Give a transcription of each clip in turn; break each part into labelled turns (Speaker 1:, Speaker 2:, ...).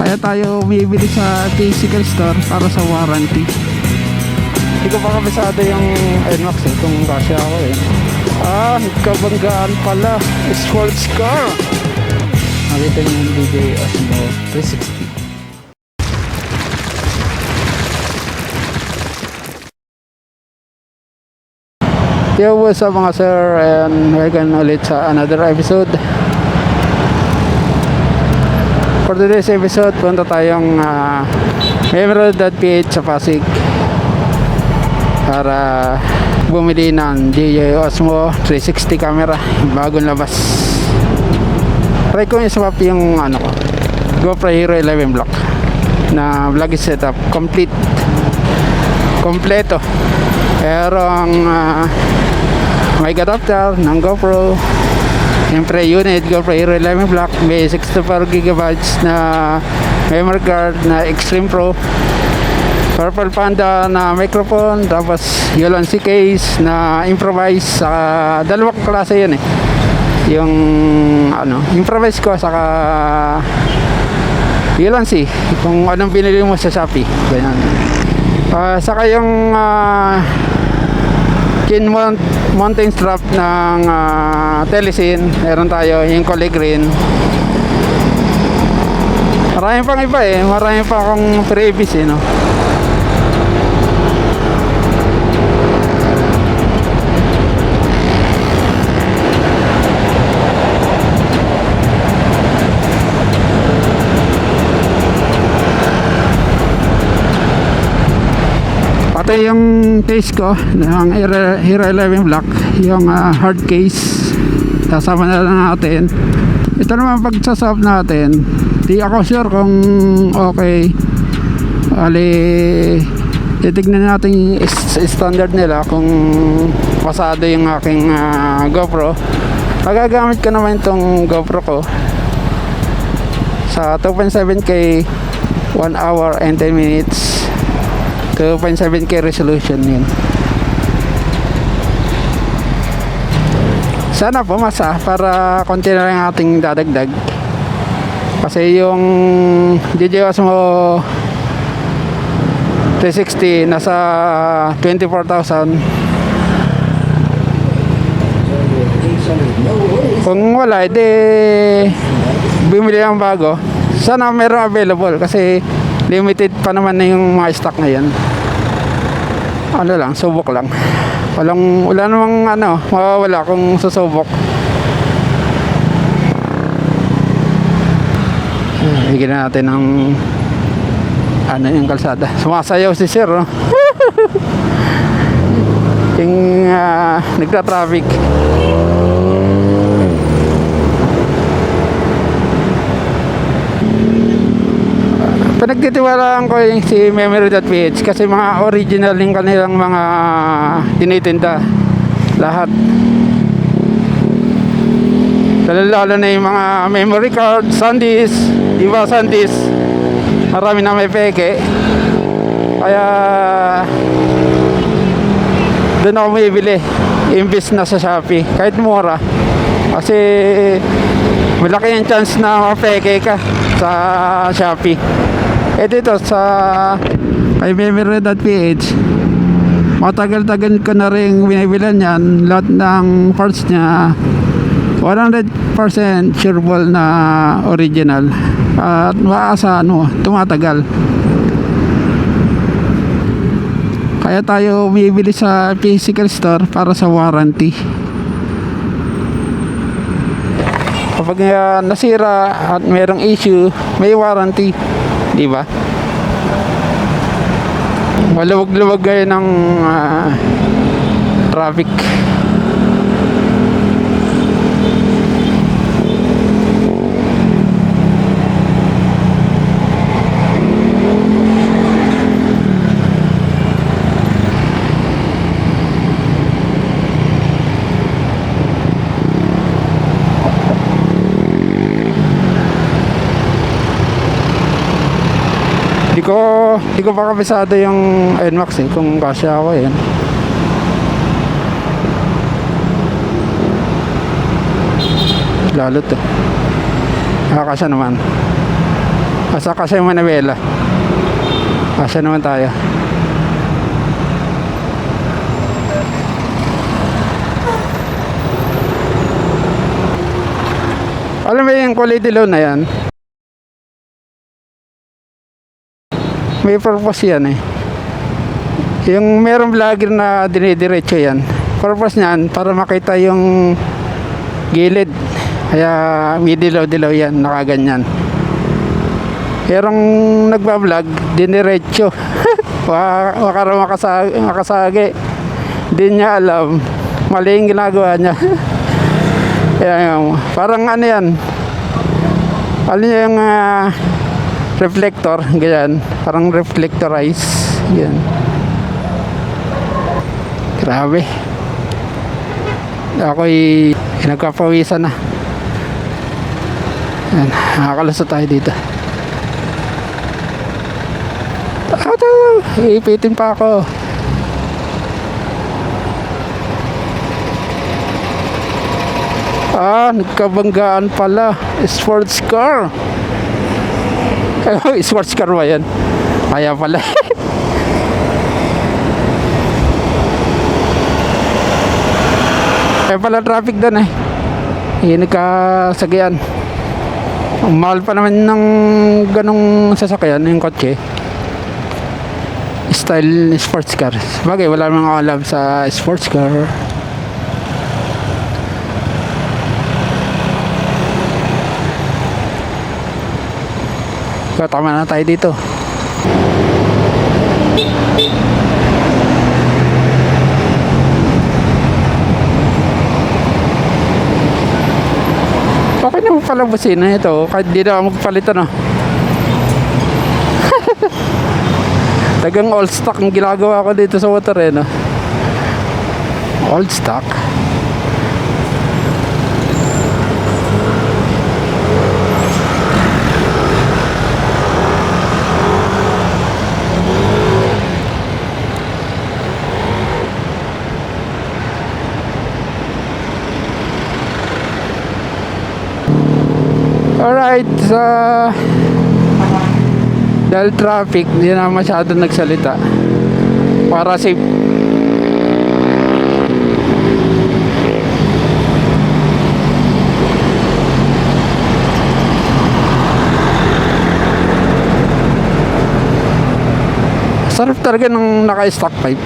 Speaker 1: Kaya tayo bumibili sa physical store para sa warranty. Hindi ko pa kabisado yung NMAX eh, kung kasya ako eh. Ah, kabanggaan pala. Sports car. Nakita niyo yung DJ Osmo 360. Yo, what's up mga sir? And welcome ulit sa another episode. For today's episode, punta tayong uh, Emerald.ph sa Pasig para bumili ng DJI Osmo 360 camera bagong labas. Try ko yung swap yung ano GoPro Hero 11 Black na vlog setup complete. Kompleto. Pero ang uh, mic adapter ng GoPro Siyempre unit GoPro Hero 11 Black may 64GB na memory card na Extreme Pro. Purple Panda na microphone tapos Yolansi case na improvise sa dalawang klase yun eh. Yung ano improvise ko saka Yolansi kung anong binili mo sa Shopee ganyan. Ah, saka yung uh, kin mount, mounting strap ng uh, Telesin meron tayo yung color green. Marami pang iba eh. Marami pa akong freebies eh no Pati yung case ko ng Hero Hero 11 Black, yung ah, hard case, kasama na lang natin. Ito naman pag sasap natin, di ako sure kung okay. Ali, titignan natin standard nila kung pasado yung aking ah, GoPro. Magagamit ko naman itong GoPro ko sa 2.7K 1 hour and 10 minutes 2.7K resolution yun. Sana pumasa para konti na lang ating dadagdag. Kasi yung DJI Osmo 360 nasa 24,000. Kung wala, edi bumili ang bago. Sana meron available kasi limited pa naman na yung mga stock ngayon ano lang, subok lang. Walang, wala namang ano, mawawala kung susubok. Bigyan na natin ng ano yung kalsada. Sumasayaw si Sir, no? yung uh, nagtra-traffic. Pinagtitiwalaan ko yung si Memory.ph kasi mga original yung kanilang mga tinitinda. Lahat. Lalo na yung mga memory card, SanDisk, iba SanDisk. Marami na may peke. Kaya doon ako bumibili. Imbis na sa Shopee. Kahit mura. Kasi malaki yung chance na mapeke ka sa Shopee. Eh dito sa imemory.ph matagal-tagal ko na rin binibilan yan. Lahat ng parts niya 100% sureball na original. At maasa ano tumatagal. Kaya tayo bibili sa physical store para sa warranty. Kapag uh, nasira at merong issue may warranty di ba? Maluwag-luwag kayo ng ah, traffic ko, hindi ko pa kabisado yung NMAX eh, kung kasya ako eh. Lalo to. Nakakasya naman. Basta kasi Manabela. Asa naman tayo? Alam mo yung quality loan na yan? May purpose yan eh. Yung merong vlogger na dinidiretso yan. Purpose niyan para makita yung gilid. Kaya may dilaw-dilaw yan, nakaganyan. Pero ang nagbablog, diniretso. Waka waka raw makasagi, makasagi. Di niya alam. Mali yung ginagawa niya. Kaya yung, parang ano yan. Ano yung ah, reflector, ganyan. Parang reflectorize. Yan. Grabe. Ako'y nagkapawisan na. Yan, nakakalusot tayo dito. Ito, ipitin pa ako. Ah, nagkabanggaan pala. Sports car. Sports car ba yan? Kaya pala. Kaya pala traffic doon eh. Eh, nagkasagyan. Ang mahal pa naman ng ganong sasakyan, yung kotse. Style sports car. Bagay, wala namang alam sa sports car. So, tama na tayo dito. Okay naman pala busina ito. Kahit di na ako magpalit ano. Tagang all stock ang ginagawa ko dito sa water eh, no? All stock. Alright, sa dahil traffic, hindi na masyado nagsalita. Para safe. Sarap talaga ng naka-stock pipe.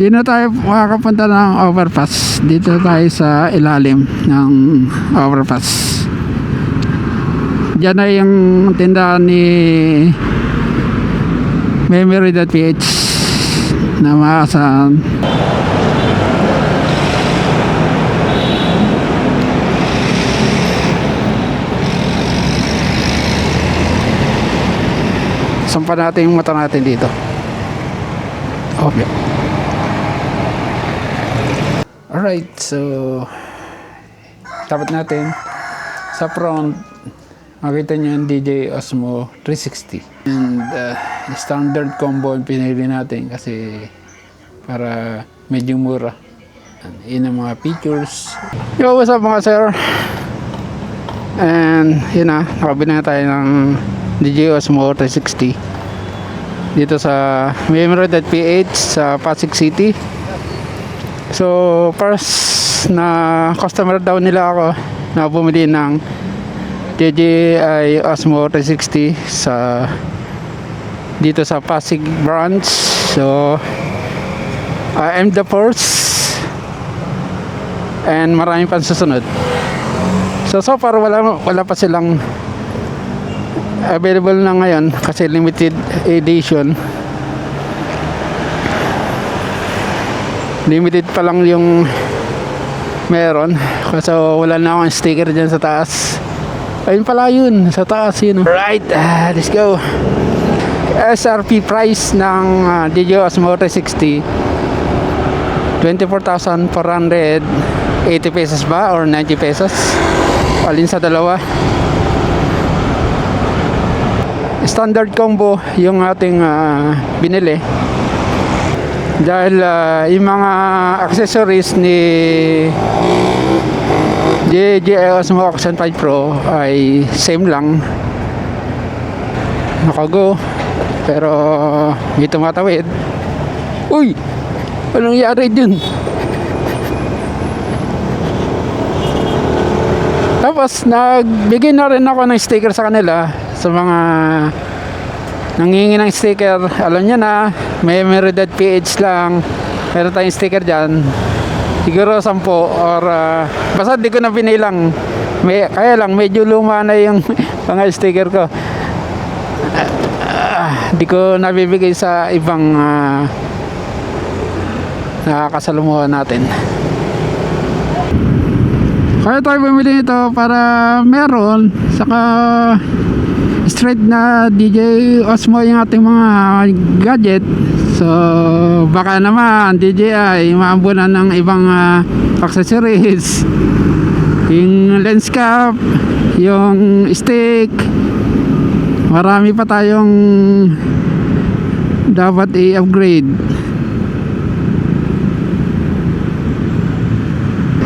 Speaker 1: Di na tayo makakapunta ng overpass. Dito tayo sa ilalim ng overpass. Diyan na yung tindahan ni Memory.ph na maasahan. Sampa natin yung mata natin dito. Okay. Alright, so tapat natin sa front makita nyo yung DJ Osmo 360 and uh, standard combo yung pinili natin kasi para medyo mura. Yun ang mga features. Yo what's up mga sir? And yun na nakabili na tayo ng DJ Osmo 360 dito sa Memory.ph sa Pasig City So, first na customer daw nila ako na bumili ng DJI Osmo 360 sa dito sa Pasig branch. So, I am the first and marami pang susunod. So, so far wala, wala pa silang available na ngayon kasi limited edition. Limited pa lang yung meron. Kasi wala na akong sticker dyan sa taas. Ayun pala yun sa taas yun right ah, let's go. SRP price ng uh, DJI Osmo 360 24,480 pesos ba or 90 pesos? Alin sa dalawa? Standard combo yung ating ah, binili dahil ah, yung mga accessories ni DJI Osmo Action 5 Pro ay same lang. Nakago pero hindi tumatawid. Uy! Anong nangyari dun? Tapos nagbigay na rin ako ng sticker sa kanila. Sa mga nangingi ng sticker alam niya na may Meredith PH lang. Meron tayong sticker dyan. Siguro 10 or ah, basta di ko na binilang may, kaya lang medyo luma na yung mga sticker ko. Ah, di ko nabibigay sa ibang uh, nakakasalumuhan natin. Kaya tayo bumili nito para meron. Saka straight na DJ Osmo yung ating mga gadget. So baka naman DJI maambunan ng ibang ah, accessories. Yung lens cap yung stick. Marami pa tayong dapat i-upgrade.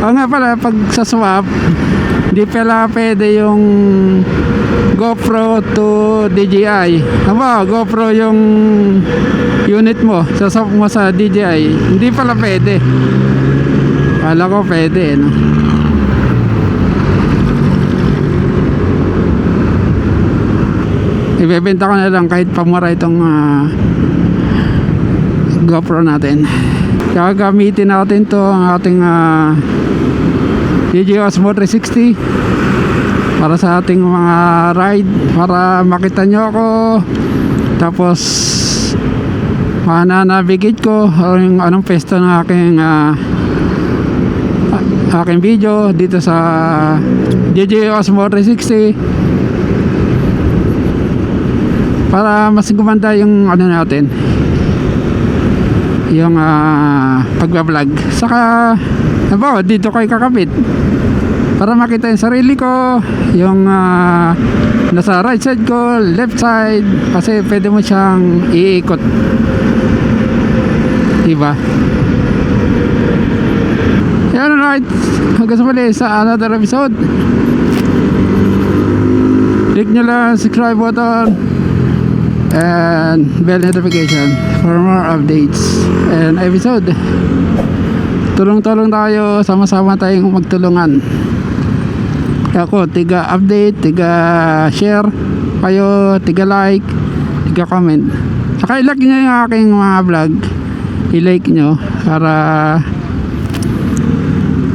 Speaker 1: Oo nga pala, pag sa swap, di pala pwede yung GoPro to DJI. Aba, GoPro yung unit mo, saswap mo sa DJI. Hindi pala pwede. Kala ko pwede, no? Ibebenta ko na lang kahit pamura itong ah, GoPro natin. Gagamitin natin to ang ating uh, DJI Osmo 360 para sa ating mga ride para makita nyo ako. Tapos mananavigate ko yung anong pesto ng aking a- aking video dito sa DJI Osmo 360 para mas gumanda yung ano natin yung uh, pagbablog. Saka ano dito kay kakapit para makita yung sarili ko yung ah, nasa right side ko left side kasi pwede mo siyang iikot. Diba? Yan right? Hanggang sa muli sa another episode. Click nyo lang subscribe button and bell notification for more updates and episode. Tulong-tulong tayo sama-sama tayong magtulungan ako tiga update tiga share kayo tiga like tiga comment. Saka ilike nyo yung aking mga vlog. I-like nyo para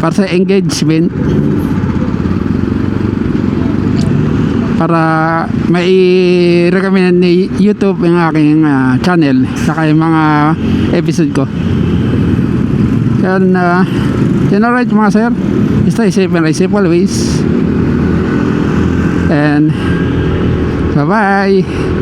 Speaker 1: para sa engagement. Para mai recommend ni YouTube yung aking ah, channel saka yung mga episode ko. Yan uh, yan alright mga sir. Stay safe and ride safe always and bye bye